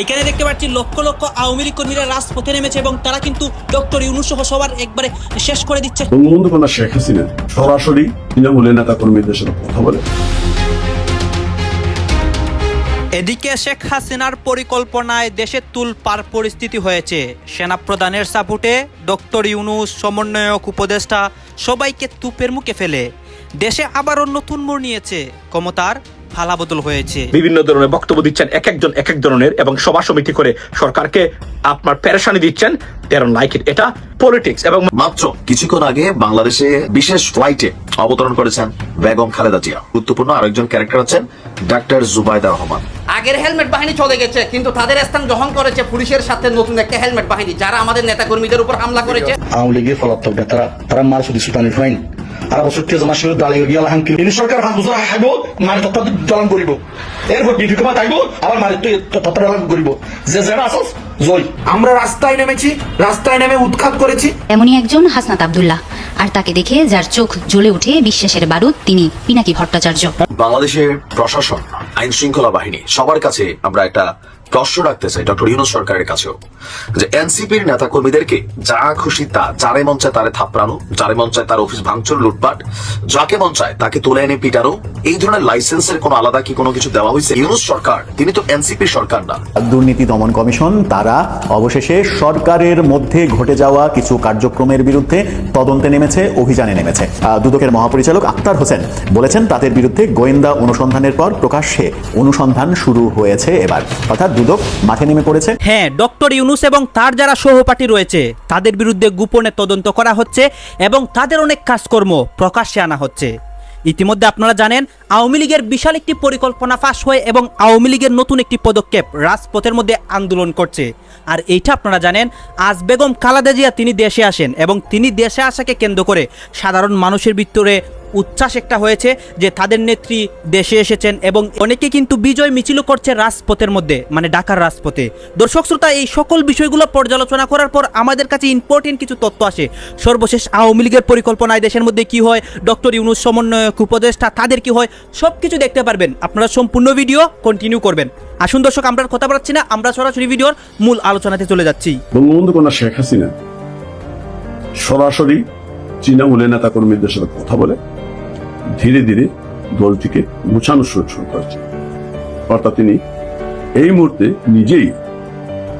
এখানে দেখতে পাচ্ছি লক্ষ লক্ষ আওয়ামী লীগ কর্মীরা রাজপথে নেমেছে এবং তারা কিন্তু ডক্টর ইউনুস সহ সবার একবারে শেষ করে দিচ্ছে। বঙ্গবন্ধু কন্যা শেখ হাসিনা সরাসরি তৃণমূলের নেতা কর্মীদের সাথে কথা বলে। এদিকে শেখ হাসিনার পরিকল্পনায় দেশে তুলপার পরিস্থিতি হয়েছে। সেনাপ্রধানের সাপোর্টে ডক্টর ইউনুস সমন্বয়ক উপদেষ্টা সবাইকে তুপের মুখে ফেলে। দেশে আবারও নতুন মোড় নিয়েছে। ক্ষমতার ফালাবদল হয়েছে। বিভিন্ন ধরনের বক্তব্য দিচ্ছেন এক একজন এক এক ধরনের এবং সভা সমিতি করে সরকারকে আপনার প্যারেশানি দিচ্ছেন তেরো লাইক ইট এটা পলিটিক্স এবং মাত্র কিছুক্ষণ আগে বাংলাদেশে বিশেষ ফ্লাইটে অবতরণ করেছেন বেগম খালেদা জিয়া। গুরুত্বপূর্ণ আরেকজন ক্যারেক্টার আছেন ডাক্তার জুবাইদা রহমান। আগের হেলমেট বাহিনী চলে গেছে কিন্তু তাদের স্থান গ্রহণ করেছে পুলিশের সাথে নতুন একটা হেলমেট বাহিনী যারা আমাদের নেতা কর্মীদের উপর হামলা করেছে। আওয়ামী লীগের পলাতক তারা তারা মার শুধু সুতানি ফাইন আর অবশ্য তেজ মাসে দাঁড়িয়ে গিয়ে হাঙ্কি ইনি সরকার মারে তত্ত্ব দলন করিব। এরপর বিধি কমা থাকব আবার মারে তুই তত্ত্ব দলন করিব। যে যারা আসস জয়। আমরা রাস্তায় নেমেছি রাস্তায় নেমে উৎখাত করেছি। এমনই একজন হাসনাত আবদুল্লাহ। আর তাকে দেখে যার চোখ জ্বলে ওঠে বিশ্বাসের বারুদ তিনি পিনাকি ভট্টাচার্য। বাংলাদেশের প্রশাসন আইন শৃঙ্খলা বাহিনী সবার কাছে আমরা একটা প্রশ্ন রাখতে চাই, ডক্টর ইউনুস সরকারের কাছেও, যে এনসিপির নেতা কর্মীদেরকে যা খুশি তা, যারে মন চায় তারে থাপড়ানো, যারে মন চায় তার অফিস ভাঙচুর, লুটপাট, যাকে মন চায় তাকে তুলে এনে পিটানো, এই ধরনের লাইসেন্সের কোনো আলাদা কি কোনো কিছু দেওয়া হয়েছে? ইউনুস সরকার, তিনি তো এনসিপির সরকার না। দুর্নীতি দমন কমিশন, তারা অবশেষে সরকারের মধ্যে ঘটে যাওয়া কিছু কার্যক্রমের বিরুদ্ধে তদন্তে নেমেছে, অভিযানে নেমেছে। দুদকের মহাপরিচালক আক্তার হোসেন বলেছেন, তাদের বিরুদ্ধে গোয়েন্দা অনুসন্ধানের পর প্রকাশ্যে অনুসন্ধান শুরু হয়েছে এবার। অর্থাৎ দুদক মাঠে নেমে পড়েছে। হ্যাঁ ডক্টর ইউনুস এবং তার যারা সহপাঠী রয়েছে, তাদের বিরুদ্ধে গোপনে তদন্ত করা হচ্ছে এবং তাদের অনেক কাজকর্ম প্রকাশ্যে আনা হচ্ছে। ইতিমধ্যে আপনারা জানেন, আওয়ামী লীগের বিশাল একটি পরিকল্পনা ফাঁস হয় এবং আওয়ামী লীগের নতুন একটি পদক্ষেপ রাজপথের মধ্যে আন্দোলন করছে। আর এইটা আপনারা জানেন, আজ বেগম খালেদা জিয়া তিনি দেশে আসেন এবং তিনি দেশে আসাকে কেন্দ্র করে সাধারণ মানুষের ভিতরে উচ্ছ্বাস একটা হয়েছে যে তাদের নেত্রী দেশে এসেছেন এবং অনেকে কিন্তু বিজয় মিছিলও করছে রাজপথের মধ্যে মানে ঢাকার রাজপথে। দর্শক শ্রোতা, এই সকল বিষয়গুলো পর্যালোচনা করার পর আমাদের কাছে ইম্পর্টেন্ট কিছু তথ্য আসে। সর্বশেষ আওয়ামী লীগের পরিকল্পনায় দেশের মধ্যে কি হয়, ডক্টর ইউনুস সমন্বয়ক, উপদেষ্টা, তাদের কি হয় সব কিছু দেখতে পারবেন। আপনারা সম্পূর্ণ ভিডিও কন্টিনিউ করবেন। আসুন দর্শক, আমরা কথা বলাচ্ছি না, আমরা সরাসরি ভিডিওর মূল আলোচনাতে চলে যাচ্ছি। বঙ্গবন্ধু কন্যা শেখ হাসিনা সরাসরি তৃণমূলের নেতা কর্মীদের সাথে কথা বলে ধীরে ধীরে দলটিকে গুছানো শুরু শুরু করেছে। অর্থাৎ তিনি এই মুহূর্তে নিজেই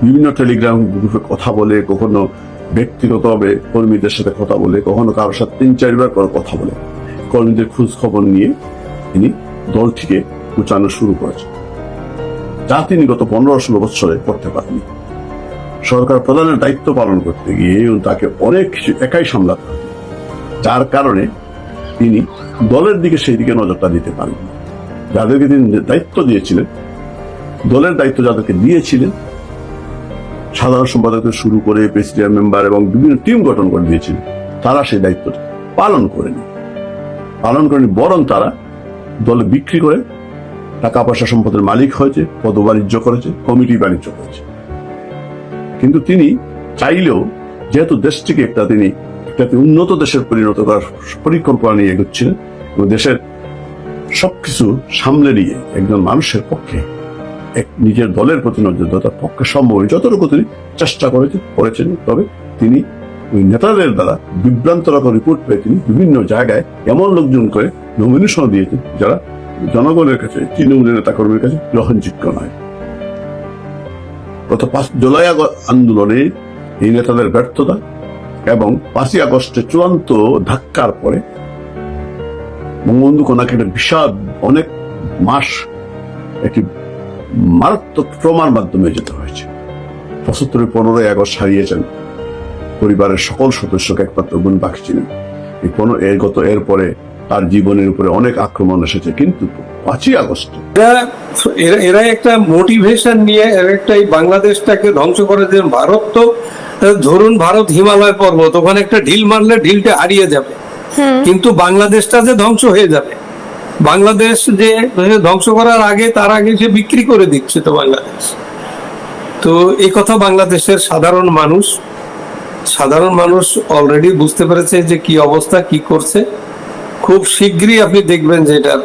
বিভিন্ন টেলিগ্রাম গ্রুপে কথা বলে, কখনো ব্যক্তিগতভাবে কর্মীদের সাথে কথা বলে, কখনো কারোর সাথে তিন চারবার কথা বলে। কর্মীদের খোঁজ খবর নিয়ে তিনি দলটিকে গুছানো শুরু করেছেন। যা তিনি গত পনেরো ষোলো বছরে করতে পারেনি সরকার প্রধানের দায়িত্ব পালন করতে গিয়ে তাকে অনেক কিছু একাই সামলাতে যার কারণে তিনি দলের দিকে সেই দিকে নজরটা দিতে পারেন। যাদেরকে তিনি দায়িত্ব দিয়েছিলেন, দলের দায়িত্ব যাদেরকে দিয়েছিলেন, সাধারণ সম্পাদক শুরু করে প্রেসিডেন্ট মেম্বার এবং বিভিন্ন টিম গঠন করে দিয়েছিলেন, তারা সেই দায়িত্বটা পালন করেনি। পালন করেনি বরং তারা দলে বিক্রি করে টাকা পয়সা সম্পদের মালিক হয়েছে পদ বাণিজ্য করেছে, কমিটি বাণিজ্য করেছে। কিন্তু তিনি চাইলেও, যেহেতু দেশটিকে একটা তিনি একটা উন্নত দেশের পরিণত করার পরিকল্পনা নিয়ে এগোচ্ছিলেন এবং দেশের সবকিছু সামলে নিয়ে একজন মানুষের পক্ষে, এক নিজের দলের প্রতি নজরদার পক্ষে সম্ভব যতটুকু তিনি চেষ্টা করেছেন করেছেন, তবে তিনি ওই নেতাদের দ্বারা বিভ্রান্তকর রিপোর্ট পেয়ে তিনি বিভিন্ন জায়গায় এমন লোকজন করে নমিনেশন দিয়েছেন, যারা জনগণের কাছে, তৃণমূলের নেতা কর্মীর কাছে গ্রহণযোগ্য নয়। গত পাঁচ জুলাই আন্দোলনে এই নেতাদের ব্যর্থতা এবং পাঁচই আগস্টে চূড়ান্ত ধাক্কার পরে বঙ্গবন্ধু কন্যাকে একটা বিশাল অনেক মাস একটি মারাত্মক ট্রমার মাধ্যমে যেতে হয়েছে। পঁচাত্তরের পনেরোই আগস্ট হারিয়েছেন পরিবারের সকল সদস্যকে একমাত্র বোন ছিলেন এই পনেরো এর গত এরপরে তার জীবনের উপরে অনেক আক্রমণ এসেছে, কিন্তু পাঁচই আগস্ট এরা একটা মোটিভেশন নিয়ে একটা এই বাংলাদেশটাকে ধ্বংস করে যে ভারত তো। ধরুন ভারত হিমালয় পর্বত ওখানে একটা ঢিল মারলে ঢিলটা হারিয়ে যাবে। কিন্তু বাংলাদেশটা যে ধ্বংস হয়ে যাবে। বাংলাদেশ যে ধ্বংস করার আগে তার আগে সে বিক্রি করে দিচ্ছে তো বাংলাদেশ। তো এই কথা বাংলাদেশের সাধারণ মানুষ সাধারণ মানুষ অলরেডি বুঝতে পেরেছে যে কি অবস্থা কি করছে। খুব শীঘ্রই আপনি দেখবেন যে এটার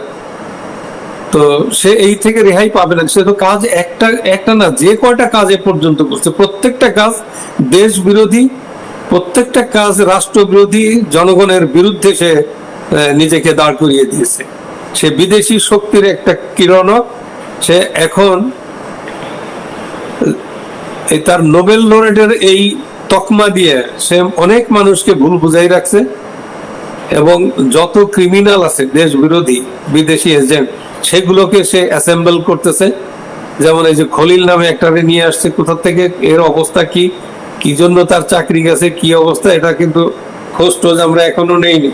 তো সে এই থেকে রেহাই পাবে না। সে তো কাজ একটা একটা না, যে কয়টা কাজ এ পর্যন্ত করছে। প্রত্যেকটা কাজ দেশ বিরোধী প্রত্যেকটা কাজ রাষ্ট্র বিরোধী জনগণের বিরুদ্ধে সে নিজেকে দাঁড় করিয়ে দিয়েছে। সে বিদেশি শক্তির একটা কিরণক সে এখন তার নোবেল লরেটের এই তকমা দিয়ে সে অনেক মানুষকে ভুল বুঝাই রাখছে। এবং যত ক্রিমিনাল আছে দেশ বিরোধী বিদেশি এজেন্ট সেগুলোকে সে অ্যাসেম্বল করতেছে। যেমন এই যে খলিল নামে একটা নিয়ে আসছে কোথা থেকে, এর অবস্থা কি কি জন্য তার চাকরি গেছে, কি অবস্থা, এটা কিন্তু খোঁজ টোজ আমরা এখনও নেইনি।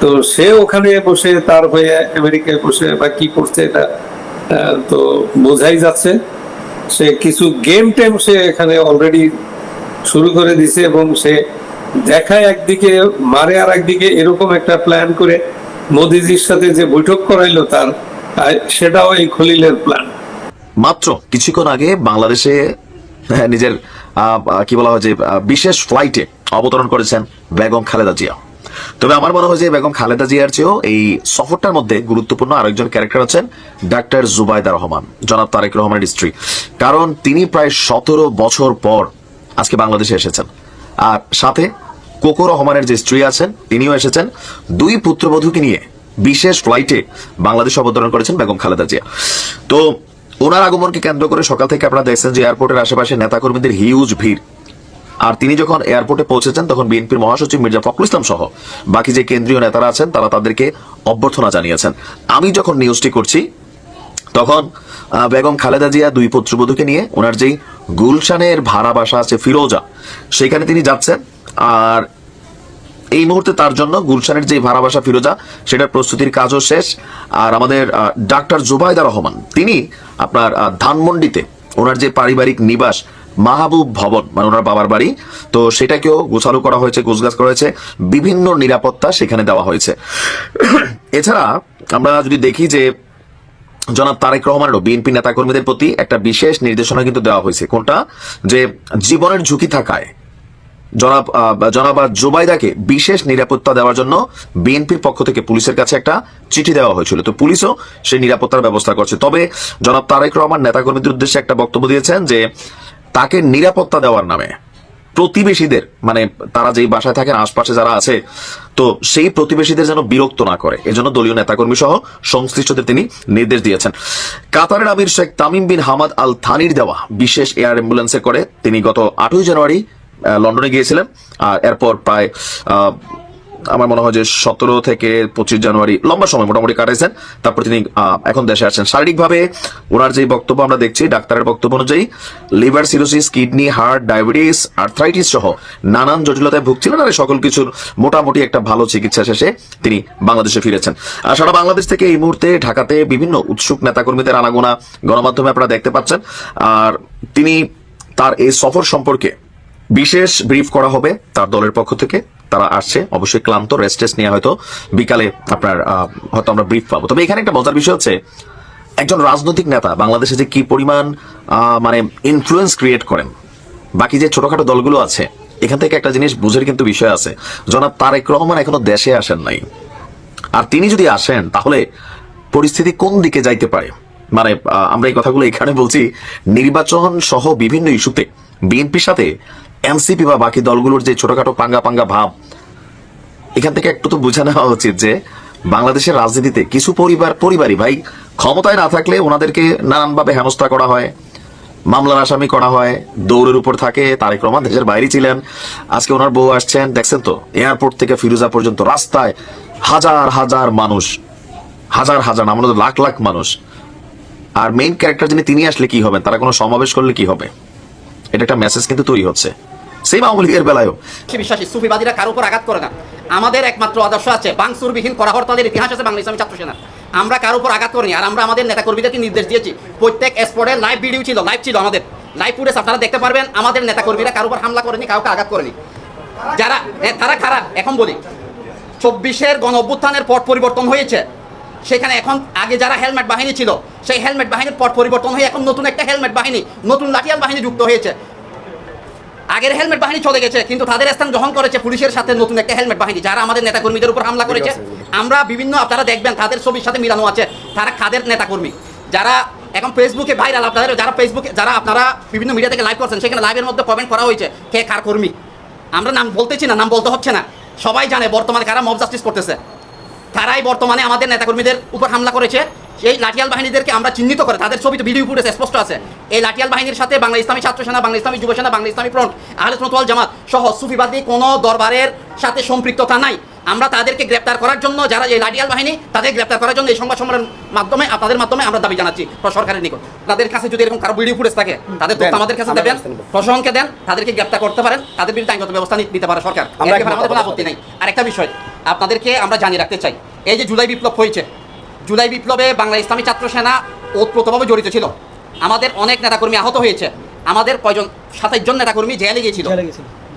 তো সে ওখানে বসে, তার হয়ে আমেরিকায় বসে বা কি করছে এটা তো বোঝাই যাচ্ছে। সে কিছু গেম টেম সে এখানে অলরেডি শুরু করে দিছে এবং সে দেখায় একদিকে, মারে আর একদিকে এরকম একটা প্ল্যান করে মোদিজির সাথে যে বৈঠক করাইলো তার সেটাও এই খলিলের প্ল্যান মাত্র কিছুক্ষণ আগে বাংলাদেশে নিজের কি বলা হয় যে বিশেষ ফ্লাইটে অবতরণ করেছেন বেগম খালেদা জিয়া। তবে আমার মনে হয় যে বেগম খালেদা জিয়ার চেয়েও এই সফরটার মধ্যে গুরুত্বপূর্ণ আরেকজন ক্যারেক্টার আছেন ডাক্তার জুবাইদা রহমান, জনাব তারেক রহমানের স্ত্রী। কারণ তিনি প্রায় সতেরো বছর পর আজকে বাংলাদেশে এসেছেন। আর সাথে কোকো রহমানের যে স্ত্রী আছেন, তিনিও এসেছেন। দুই পুত্রবধূকে নিয়ে বিশেষ ফ্লাইটে বাংলাদেশ অবতরণ করেছেন বেগম খালেদা জিয়া। তো ওনার আগমনকে কেন্দ্র করে সকাল থেকে আপনারা দেখছেন যে এয়ারপোর্টের আশেপাশে নেতাকর্মীদের হিউজ ভিড়। আর তিনি যখন এয়ারপোর্টে পৌঁছেছেন, তখন বিএনপির মহাসচিব মির্জা ফখরুল ইসলাম সহ বাকি যে কেন্দ্রীয় নেতারা আছেন, তারা তাদেরকে অভ্যর্থনা জানিয়েছেন। আমি যখন নিউজটি করছি তখন বেগম খালেদা জিয়া দুই পুত্রবধূকে নিয়ে ওনার যেই গুলশানের ভাড়া বাসা আছে ফিরোজা, সেখানে তিনি যাচ্ছেন। আর এই মুহূর্তে তার জন্য গুলশানের যে ভাড়া বাসা ফিরোজা, সেটার প্রস্তুতির কাজও শেষ। আর আমাদের ডাক্তার জুবাইদা রহমান, তিনি আপনার ধানমন্ডিতে ওনার যে পারিবারিক নিবাস, মাহবুব ভবন মানে ওনার বাবার বাড়ি, তো সেটাকেও গোছালো করা হয়েছে, গোছগাছ করা হয়েছে, বিভিন্ন নিরাপত্তা সেখানে দেওয়া হয়েছে। এছাড়া আমরা যদি দেখি যে জনাব তারেক রহমানেরও বিএনপি নেতাকর্মীদের প্রতি একটা বিশেষ নির্দেশনা কিন্তু দেওয়া হয়েছে। কোনটা? যে জীবনের ঝুঁকি থাকায়। জনাব জনাব জোবাইদাকে বিশেষ নিরাপত্তা দেওয়ার জন্য বিএনপির পক্ষ থেকে পুলিশের কাছে একটা চিঠি দেওয়া হয়েছিল। তো পুলিশও সেই নিরাপত্তার ব্যবস্থা করছে। তবে জনাব তারেক রহমান নেতাকর্মীদের উদ্দেশ্যে একটা বক্তব্য দিয়েছেন যে তাকে নিরাপত্তা দেওয়ার নামে প্রতিবেশীদের মানে তারা যেই বাসায় থাকেন, আশপাশে যারা আছে, তো সেই প্রতিবেশীদের যেন বিরক্ত না করে। এজন্য দলীয় নেতাকর্মী সহ সংশ্লিষ্টদের তিনি নির্দেশ দিয়েছেন। কাতারের emir Sheikh Tamim bin Hamad Al থানির দেওয়া বিশেষ এয়ার অ্যাম্বুলেন্সে করে তিনি গত আটই জানুয়ারি লন্ডনে গিয়েছিলেন। আর এরপর প্রায় আমার মনে হয় যে সতেরো থেকে পঁচিশ জানুয়ারি লম্বা সময় মোটামুটি কাটাইছেন। তারপর তিনি এখন দেশে আসছেন। শারীরিকভাবে ওনার যে বক্তব্য আমরা দেখছি, ডাক্তারের বক্তব্য অনুযায়ী liver cirrhosis, kidney, heart, diabetes, arthritis সহ নানান জটিলতায় ভুগছিলেন আর সকল কিছুর মোটামুটি একটা ভালো চিকিৎসা শেষে তিনি বাংলাদেশে ফিরেছেন। আর সারা বাংলাদেশ থেকে এই মুহূর্তে ঢাকাতে বিভিন্ন উৎসুক নেতাকর্মীদের আনাগোনা গণমাধ্যমে আপনারা দেখতে পাচ্ছেন। আর তিনি তার এই সফর সম্পর্কে বিশেষ ব্রিফ করা হবে তার দলের পক্ষ থেকে। তারা আসছে। অবশ্যই ক্লান্ত রেস্ট নিয়ে হয়তো বিকালে আপনার হয়তো আমরা ব্রিফ পাবো। তবে এখানে একটা মজার বিষয় হচ্ছে, একজন রাজনৈতিক নেতা বাংলাদেশে যে কি পরিমাণ মানে ইনফ্লুয়েন্স ক্রিয়েট করেন, বাকি যে ছোটখাটো দলগুলো আছে, এখান থেকে একটা জিনিস বুঝের কিন্তু বিষয় আছে। জনাব তারেক রহমান এখনও দেশে আসেন নাই। আর তিনি যদি আসেন, তাহলে পরিস্থিতি কোন দিকে যাইতে পারে? মানে আমরা এই কথাগুলো এখানে বলছি, নির্বাচন সহ বিভিন্ন ইস্যুতে, বিএনপির সাথে এনসিপি বা বাকি দলগুলোর যে ছোটখাটো পাঙ্গা পাঙ্গা ভাব এখান থেকে একটু তো বুঝে নেওয়া উচিত যে বাংলাদেশের রাজনীতিতে কিছু পরিবার পরিবারই ভাই ক্ষমতায় না থাকলে ওনাদেরকে নানানভাবে হেনস্থা করা হয় মামলার আসামি করা হয় দৌড়ের উপর থাকে তারেক রহমান দেশের বাইরে ছিলেন আজকে ওনার বউ আসছেন দেখছেন তো এয়ারপোর্ট থেকে ফিরোজা পর্যন্ত রাস্তায় হাজার হাজার মানুষ হাজার হাজার না, আমরা তো লাখ লাখ মানুষ। আর মেইন ক্যারেক্টার যিনি তিনি আসলে কি হবেন? তারা কোনো সমাবেশ করলে কি হবে? এটা একটা মেসেজ কিন্তু তৈরি হচ্ছে। সেই আওয়ামী লীগের বেলায়ও। বিশ্বাসী, সুফিবাদীরা কারও উপর আঘাত করে না। আমাদের একমাত্র আদর্শ আছে বাংসুরবিহীন করা হরতালের ইতিহাস আছে বাংলা ইসলামী ছাত্র সেনা আমরা কারও উপর আঘাত করিনি আর আমরা আমাদের নেতা কর্মীদেরকে নির্দেশ দিয়েছি। প্রত্যেক স্পটে লাইভ ভিডিও ছিল, লাইভ ছিল আমাদের। লাইভ ফুটেজ আপনারা দেখতে পারবেন, আমাদের নেতা কর্মীরা কারও উপর হামলা করেনি, কাউকে আঘাত করেনি। যারা তারা খারাপ এখন বলি, চব্বিশের গণ অভ্যুত্থানের পট পরিবর্তন হয়েছে। সেখানে এখন আগে যারা হেলমেট বাহিনী ছিল, সেই হেলমেট বাহিনীর পট পরিবর্তন হয়ে এখন নতুন একটা হেলমেট বাহিনী, নতুন লাঠিয়াল বাহিনী যুক্ত হয়েছে। আগের হেলমেট বাহিনী চলে গেছে কিন্তু তাদের স্থান গ্রহণ করেছে পুলিশের সাথে নতুন একটা হেলমেট বাহিনী যারা আমাদের নেতাকর্মীদের উপর হামলা করেছে। আমরা বিভিন্ন আপনারা দেখবেন তাদের ছবির সাথে মিলানো আছে। তারা কাদের নেতাকর্মী? যারা এখন ফেসবুকে ভাইরাল আপনাদের যারা ফেসবুকে যারা আপনারা বিভিন্ন মিডিয়া থেকে লাইভ করছেন সেখানে লাইভের মধ্যে কমেন্ট করা হয়েছে কে কার কর্মী? আমরা নাম বলতেছি না নাম বলতে হচ্ছে না। সবাই জানে বর্তমানে কারা মব জাস্টিস করতেছে। তারাই বর্তমানে আমাদের নেতাকর্মীদের উপর হামলা করেছে। এই লাঠিয়াল বাহিনীদেরকে আমরা চিহ্নিত করে তাদের ছবি তো ভিডিও ফুটেজ স্পষ্ট আছে। এই লাঠিয়াল বাহিনীর সাথে বাংলা ইসলামী ছাত্র সেনা বাংলা ইসলামী যুব সেনা বাংলা ইসলামী ফ্রন্ট আহলে সুন্নাত জামাত সহ সুফিবাদী কোনো দরবারের সাথে সম্পৃক্ততা নাই। আমরা তাদেরকে গ্রেপ্তার করার জন্য যারা এই লাঠিয়াল বাহিনী তাদের গ্রেপ্তার করার জন্য এই সংবাদ সম্মেলনের মাধ্যমে আপনাদের মাধ্যমে আমরা দাবি জানাচ্ছি সরকারের নিকট। তাদের কাছে যদি এরকম কারও ভিডিও ফুটেজ থাকে তাদের তথ্য আমাদের কাছে দেবেন প্রশাসনকে দেন তাদেরকে গ্রেপ্তার করতে পারেন তাদের বিরুদ্ধে আইনগত ব্যবস্থা নিতে পারে সরকার। আমাদের কোনো আপত্তি নাই। আরেকটা বিষয় আপনাদেরকে আমরা জানিয়ে রাখতে চাই এই যে জুলাই বিপ্লব হয়েছে জুলাই বিপ্লবে বাংলা ইসলামী ছাত্র সেনা ওতপ্রোতভাবে জড়িত ছিল। আমাদের অনেক নেতাকর্মী আহত হয়েছে। আমাদের কয়জন সাতাইশ জন নেতাকর্মী জেলে গিয়েছিল।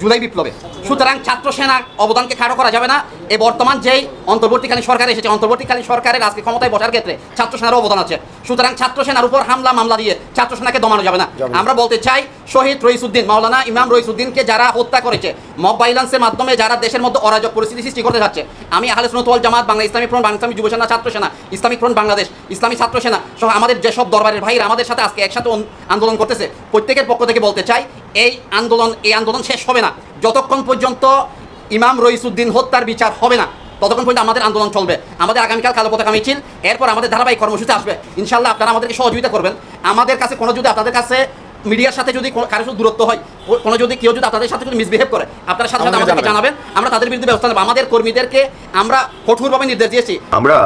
জুলাই বিপ্লবে। সুতরাং ছাত্র সেনা অবদানকে খাটো করা যাবে না। এই বর্তমান যেই অন্তর্বর্তীকালীন সরকার এসেছে অন্তর্বর্তীকালীন সরকারের আজকে ক্ষমতায় বসার ক্ষেত্রে ছাত্র সেনারও অবদান আছে। সুতরাং ছাত্র সেনার উপর হামলা মামলা দিয়ে ছাত্র সেনাকে দমানো যাবে না। আমরা বলতে চাই শহীদ রইসুদ্দিন মাওলানা ইমাম রইসুদ্দিনকে যারা হত্যা করেছে মব ভাইলেন্সের মাধ্যমে যারা দেশের মধ্যে অরাজক পরিস্থিতি সৃষ্টি করতে যাচ্ছে আমি আহলে সুন্নাত ওয়াল জামাত বাংলা ইসলামী ফ্রন্ট বাংলা ইসলামী যুব সেনা ছাত্র সেনা ইসলামিক ফ্রন্ট বাংলাদেশ ইসলামী ছাত্র সেনা সহ আমাদের যেসব দরবারের ভাইরা আমাদের সাথে আজকে একসাথে আন্দোলন করতেছে প্রত্যেকের পক্ষ থেকে বলতে চাই এই আন্দোলন এই আন্দোলন শেষ হবে না। যতক্ষণ পর্যন্ত ইমাম রইসুদ্দিন হত্যার বিচার হবে না। ততক্ষণ পর্যন্ত আমাদের আন্দোলন চলবে। আমাদের আগামীকাল কালো পতাকা মিছিল এরপর আমাদের ধারাবাহিক কর্মসূচি আসবে। ইনশাল্লাহ আপনারা আমাদেরকে সহযোগিতা করবেন। আমাদের কাছে কোনো যদি আপনাদের কাছে মিডিয়ার সাথে যদি কারোর কারও সাথে দূরত্ব হয় কোনো যদি কেউ যদি আপনাদের সাথে যদি মিসবিহেভ করে আপনারা সাথে সাথে আমাদেরকে জানাবেন। আমরা তাদের বিরুদ্ধে ব্যবস্থা নেব। আমাদের কর্মীদেরকে আমরা কঠোরভাবে নির্দেশ দিয়েছি। আমরা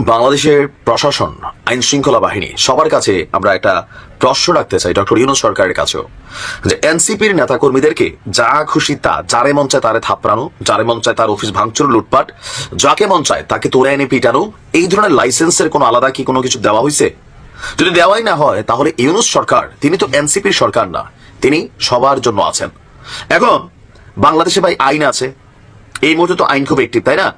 বাংলাদেশের প্রশাসন, আইন শৃঙ্খলা বাহিনী, সবার কাছে আমরা একটা প্রশ্ন রাখতে চাই, ডক্টর ইউনুস সরকারের কাছেও। যে এনসিপির নেতাকর্মীদেরকে যা খুশি তা, যারে মন চায় তারে থাপড়ানো, যারে মন চায় তার অফিস ভাঙচুর, লুটপাট, যাকে মন চায় তাকে তোরে এনে পিটানো, এই ধরনের লাইসেন্সের কোনো আলাদা কি কোনো কিছু দেওয়া হয়েছে যদি দেওয়াই না হয়, তাহলে ইউনুস সরকার, তিনি তো এনসিপির সরকার না, তিনি সবার জন্য আছেন। এখন, বাংলাদেশে ভাই আইন আছে, এই মুহূর্তে তো আইন খুব একটিভ তাই না?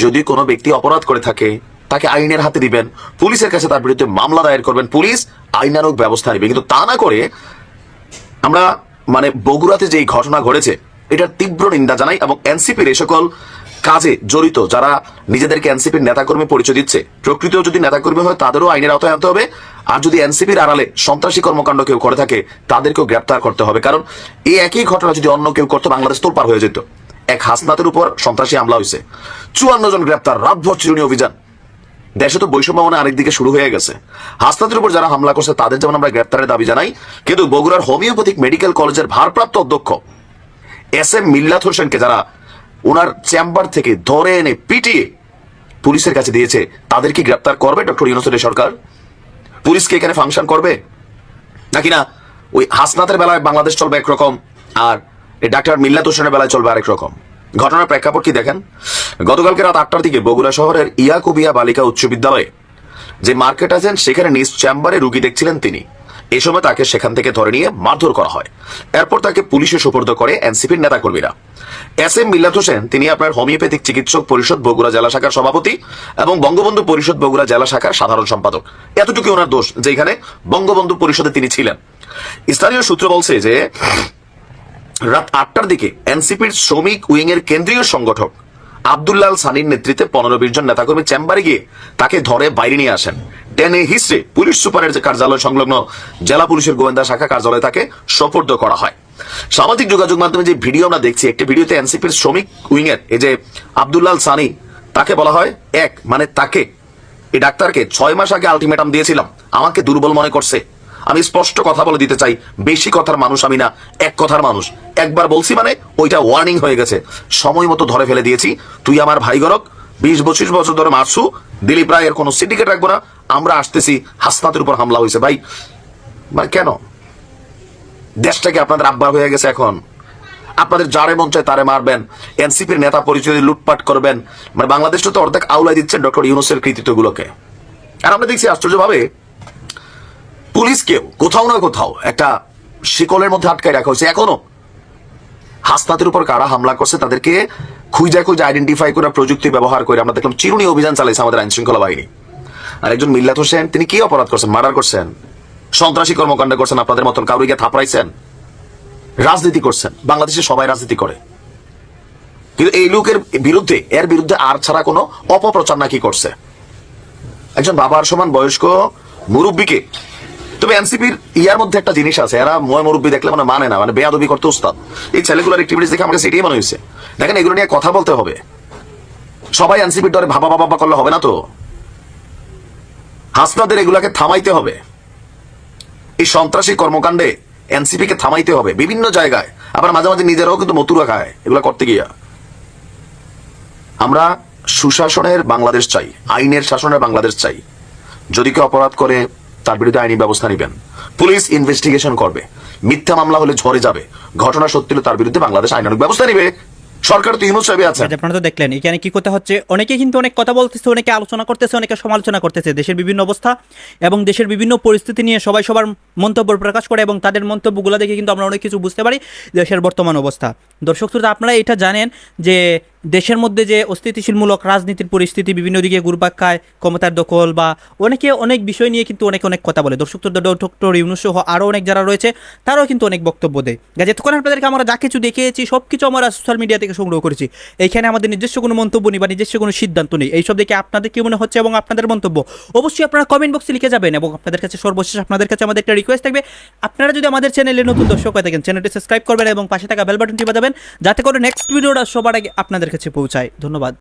যদি কোনো ব্যক্তি অপরাধ করে থাকে তাকে আইনের হাতে দিবেন। পুলিশের কাছে তার বিরুদ্ধে মামলা দায়ের করবেন। পুলিশ আইনানুক ব্যবস্থা নেবে। কিন্তু তা না করে আমরা মানে বগুড়াতে যে ঘটনা ঘটেছে, এটার তীব্র নিন্দা জানাই এবং এনসিপির এ সকল কাজে জড়িত যারা নিজেদেরকে এনসিপির নেতাকর্মী পরিচয় দিচ্ছে প্রকৃত যদি নেতাকর্মী হয়, তাদেরও আইনের আওতায় আনতে হবে। আর যদি এনসিপির আড়ালে সন্ত্রাসী কর্মকাণ্ড কেউ করে থাকে, তাদেরকেও গ্রেপ্তার করতে হবে। কারণ এই একই ঘটনা যদি অন্য কেউ করতো, বাংলাদেশ তোর পার হয়ে যেত। এক হাসনাতের উপর সন্ত্রাসী হামলা হয়েছে চুয়ান্ন জন গ্রেপ্তার, রাতভর চিরুনি অভিযান। দেশে তো বৈষম্য মানে আরেকদিকে শুরু হয়ে গেছে। হাসনাতের উপর যারা হামলা করছে, তাদের যেমন আমরা গ্রেপ্তারের দাবি জানাই, কিন্তু বগুড়ার হোমিওপ্যাথিক মেডিকেল কলেজের ভারপ্রাপ্ত অধ্যক্ষ এস এম মিল্লাত হোসেনকে যারা ওনার চেম্বার থেকে ধরে এনে পিটিয়ে পুলিশের কাছে দিয়েছে তাদেরকে গ্রেপ্তার করবে ডক্টর ইউনুসের সরকার? পুলিশকে এখানে ফাংশন করবে? নাকি না, ওই হাসনাতের বেলায় বাংলাদেশ চলবে একরকম, আর ডাক্তার মিল্লাত হোসেনের বেলায় চলবে আরেক রকম। ঘটনার প্রেক্ষাপট কি দেখেন? গতকালকে রাত আটটার দিকে বগুড়া শহরের ইয়াকুবিয়া বালিকা উচ্চ বিদ্যালয়ে যে মার্কেট আছেন, সেখানে নিজ চেম্বারে রুগী দেখছিলেন তিনি। এ সময় তাকে সেখান থেকে ধরে নিয়ে মারধর করা হয়। এরপর তাকে পুলিশে সুপর্দ করে এনসিপির নেতাকর্মীরা। এস এম মিল্লাত হোসেন, তিনি আপনার হোমিওপ্যাথিক চিকিৎসক পরিষদ বগুড়া জেলা শাখার সভাপতি এবং বঙ্গবন্ধু পরিষদ বগুড়া জেলা শাখার সাধারণ সম্পাদক। এতটুকু ওনার দোষ যেখানে বঙ্গবন্ধু পরিষদে তিনি ছিলেন। স্থানীয় সূত্র বলছে যে রাত আটটার দিকে এনসিপির শ্রমিক উইং এর কেন্দ্রীয় সংগঠক আব্দুল্লাল সানির নেতৃত্বে পনেরো বিশ জন নেতাকর্মী চেম্বারে গিয়ে তাকে ধরে বাইরে নিয়ে আসেন। টেনে হিসড়ে পুলিশ সুপারের যে কার্যালয় সংলগ্ন জেলা পুলিশের গোয়েন্দা শাখা কার্যালয়ে তাকে সোপর্দ করা হয়। সামাজিক যোগাযোগ মাধ্যমে যে ভিডিও আমরা দেখছি, একটি ভিডিওতে এনসিপির শ্রমিক উইং এর এই যে আব্দুল্লাল সানি, তাকে বলা হয় এক মানে তাকে, এই ডাক্তারকে ছয় মাস আগে আলটিমেটাম দিয়েছিলাম, আমাকে দুর্বল মনে করছে। আমি স্পষ্ট কথা বলে দিতে চাই, বেশি কথার মানুষ আমি না, এক কথার মানুষ। একবার বলছি মানে ওইটা ওয়ার্নিং হয়ে গেছে। সময় মতো ধরে ফেলে দিয়েছি। তুই আমার ভাই গরক, বিশ পঁচিশ বছর ধরে মারছু, দিলীপ রায়ের কোনো সিন্ডিকেট রাখব না। আমরা আসতেছি হাসনাতের উপর হামলা হয়েছে। ভাই মানে কেন? দেশটা কি আপনাদের আব্বা হয়ে গেছে এখন? আপনাদের যারে মন চায় তারে মারবেন। এনসিপির নেতা পরিচয় লুটপাট করবেন। মানে বাংলাদেশটা তো অর্ধেক আউলাই দিচ্ছেন ডক্টর ইউনুসের কৃতিত্বগুলোকে। আর আমরা দেখছি আশ্চর্যভাবে পুলিশকেও কোথাও না কোথাও একটা শিকলের মধ্যে আটকায় রাখা হয়েছে এখনও। হাসনাতের উপর কারা হামলা করছে তাদেরকে খুঁজে খুঁজে আইডেন্টিফাই করে প্রযুক্তি ব্যবহার করে আমরা দেখলাম চিরুনি অভিযান চালাইছে আমাদের আইন শৃঙ্খলা বাহিনী। আর একজন মিল্লাত হোসেন, তিনি কি অপরাধ করছেন, মার্ডার করছেন? সন্ত্রাসী কর্মকাণ্ড করছেন আপনাদের মতন কাউরিকে থাপড়াইছেন? রাজনীতি করছেন, বাংলাদেশে সবাই রাজনীতি করে। কিন্তু এই লোকের বিরুদ্ধে, এর বিরুদ্ধে আর ছাড়া কোনো অপপ্রচার নাকি করছে? একজন বাবার সমান বয়স্ক মুরব্বীকে তবে এনসিপির ইয়ার মধ্যে একটা জিনিস আছে, এরা ময় মুরব্বী দেখলে মানে মানে না মানে বেয়াদবি করতে উস্তাদ। এই ছেলেগুলোর অ্যাক্টিভিটিস দেখে আমাকে সেটাই মনে হয়েছে। দেখেন, এগুলো নিয়ে কথা বলতে হবে। সবাই এনসিপির ডরে ভাবা ভাবা করলে হবে না তো? হাসনাদের এগুলাকে থামাইতে হবে। এই সন্ত্রাসী কর্মকাণ্ডে এনসিপি কে থামাইতে হবে। বিভিন্ন জায়গায়। আবার মাঝে মাঝে নিজেরাও কিন্তু মতুরা খায় এগুলা করতে গিয়া। আমরা সুশাসনের বাংলাদেশ চাই, আইনের শাসনের বাংলাদেশ চাই। যদি কেউ অপরাধ করে তার বিরুদ্ধে আইনি ব্যবস্থা নেবেন। পুলিশ ইনভেস্টিগেশন করবে। মিথ্যা মামলা হলে ঝরে যাবে। ঘটনা সত্যি হলে তার বিরুদ্ধে বাংলাদেশ আইনানুক ব্যবস্থা নেবে। সরকার তো আছে। আপনারা তো দেখলেন, এখানে কি হচ্ছে? অনেকে কিন্তু অনেক কথা বলতেছে, অনেকে আলোচনা করতেছে, অনেকে সমালোচনা করতেছে। দেশের বিভিন্ন অবস্থা এবং দেশের বিভিন্ন পরিস্থিতি নিয়ে সবাই সবার মন্তব্য প্রকাশ করে এবং তাদের মন্তব্যগুলো দেখে কিন্তু আমরা অনেক কিছু বুঝতে পারি দেশের বর্তমান অবস্থা। দর্শক শ্রোতা, আপনারা এটা জানেন যে দেশের মধ্যে যে অস্থিতিশীলমূলক রাজনীতির পরিস্থিতি, বিভিন্ন দিকে ঘুরপাক খায়, ক্ষমতার দখল বা অনেকে অনেক বিষয় নিয়ে কিন্তু অনেক অনেক কথা বলে। দর্শক ডক্টর ইউনুস সহ আরও অনেক যারা রয়েছে, তারাও কিন্তু অনেক বক্তব্য দেয়। গাছ এতক্ষণ আপনাদেরকে আমরা যা কিছু দেখিয়েছি সব কিছু আমরা সোশ্যাল মিডিয়া থেকে সংগ্রহ করেছি। এইখানে আমাদের নিজস্ব কোনো মন্তব্য নেই বা নিজস্ব কোনো সিদ্ধান্ত নেই। এইসব দেখে আপনাদের কি মনে হচ্ছে এবং আপনাদের মন্তব্য? অবশ্যই আপনারা কমেন্ট বক্সে লিখে যাবেন এবং আপনাদের কাছে সর্বশেষ আপনাদের কাছে আমাদের একটা রিকোয়েস্ট থাকবে। আপনারা যদি আমাদের চ্যানেলে নতুন দর্শক হয়ে থাকেন চ্যানেলটি সাবস্ক্রাইব করবেন এবং পাশে থাকা বেল বাটনটি বাজাবেন, যাতে করে নেক্সট ভিডিওটা সবার আগে আপনাদের কাছে পৌঁছায়। ধন্যবাদ।